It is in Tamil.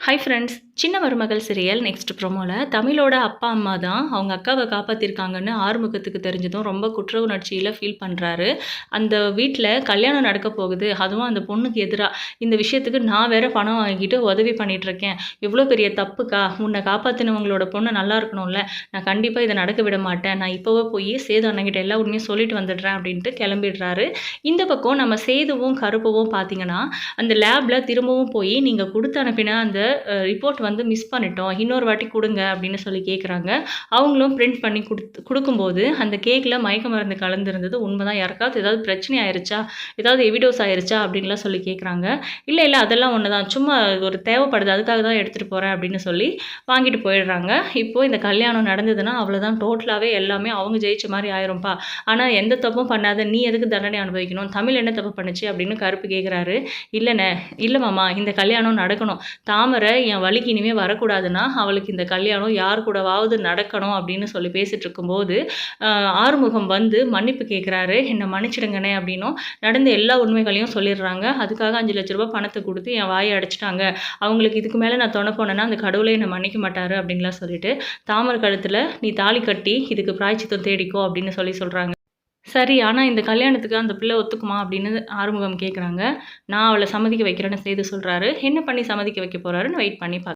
ஹாய் ஃப்ரெண்ட்ஸ் சின்ன மருமகள் சீரியல் நெக்ஸ்ட் ப்ரோமோவில் தமிழோட அப்பா அம்மா தான் அவங்க அக்காவை காப்பாற்றிருக்காங்கன்னு ஆறுமுகத்துக்கு தெரிஞ்சதும் ரொம்ப குற்ற உணர்ச்சியில் ஃபீல் பண்ணுறாரு அந்த வீட்டில் கல்யாணம் நடக்க போகுது. அதுவும் அந்த பொண்ணுக்கு எதிராக இந்த விஷயத்துக்கு நான் வேற பணம் வாங்கிட்டு உதவி பண்ணிகிட்ருக்கேன் எவ்வளோ பெரிய தப்புக்கா? உன்னை காப்பாற்றினவங்களோட பொண்ணு நல்லா இருக்கணும்ல. நான் கண்டிப்பாக இதை நடக்க விட மாட்டேன். நான் இப்போவே போய் சேது அண்ணங்கிட்ட எல்லா உண்மையும் சொல்லிட்டு வந்துடுறேன் அப்படின்ட்டு கிளம்பிடுறாரு. இந்த பக்கம் நம்ம சேதுவும் கருப்பவும் பார்த்தீங்கன்னா அந்த லேபில் திரும்பவும் போய் நீங்கள் கொடுத்து அனுப்பின அந்த ரிப்போர்ட் வந்து வந்து மிஸ் பண்ணிட்டோம். இன்னொரு வாட்டி கொடுங்க அப்படின்னு சொல்லி கேட்குறாங்க அவங்களும் பிரிண்ட் பண்ணி கொடுத்து கொடுக்கும்போது அந்த கேக்கில் மயக்க மருந்து கலந்துருந்தது. உண்மைதான். யாருக்காவது ஏதாவது பிரச்சனை ஆயிருச்சா? ஏதாவது எவிடோஸ் ஆயிருச்சா? அப்படின்லாம் சொல்லி கேட்குறாங்க இல்லை இல்லை அதெல்லாம் ஒன்று தான் சும்மா ஒரு தேவைப்படுது. அதுக்காக தான் எடுத்துகிட்டு போகிறேன் அப்படின்னு சொல்லி வாங்கிட்டு போயிடுறாங்க. இப்போது இந்த கல்யாணம் நடந்ததுன்னா அவ்வளோதான் டோட்டலாகவே எல்லாமே அவங்க ஜெயிச்ச மாதிரி ஆயிரும்ப்பா ஆனால் எந்த தப்பும் பண்ணாத நீ எதுக்கு தண்டனை அனுபவிக்கணும்? தமிழ் என்ன தப்பு பண்ணுச்சு அப்படின்னு கருப்பு கேட்குறாரு இல்லைண்ணே இல்லை மாமா இந்த கல்யாணம் நடக்கணும். தாமரை என் வழிக்கு இனிமேல் வரக்கூடாதுன்னா அவளுக்கு இந்த கல்யாணம் யார் கூடவாவது நடக்கணும் அப்படின்னு சொல்லி பேசிகிட்டு இருக்கும்போது ஆறுமுகம் வந்து மன்னிப்பு கேட்குறாரு என்னை மன்னிச்சிடுங்கண்ணே அப்படின்னும். நடந்த எல்லா உண்மைகளையும் சொல்லிடுறாங்க. அதுக்காக அஞ்சு லட்ச ரூபா பணத்தை கொடுத்து என் வாயை அடைச்சிட்டாங்க. அவங்களுக்கு இதுக்கு மேலே நான் தொண போனேன்னா அந்த கடவுளை என்னை மன்னிக்க மாட்டார் அப்படின்லாம் சொல்லிட்டு தாமரை கழுத்தில் நீ தாலி கட்டி இதுக்கு பிராய்ச்சித்தம் தேடிக்கோ அப்படின்னு சொல்லி சொல்கிறாங்க சரி ஆனால் இந்த கல்யாணத்துக்கு அந்த பிள்ளை ஒத்துக்குமா அப்படின்னு ஆறுமுகம் கேட்குறாங்க நான் அவளை சம்மதிக்க வைக்கிறேன்னு செய்து சொல்கிறாரு என்ன பண்ணி சம்மதிக்க வைக்க போகிறாருன்னு வெயிட் பண்ணி பார்க்க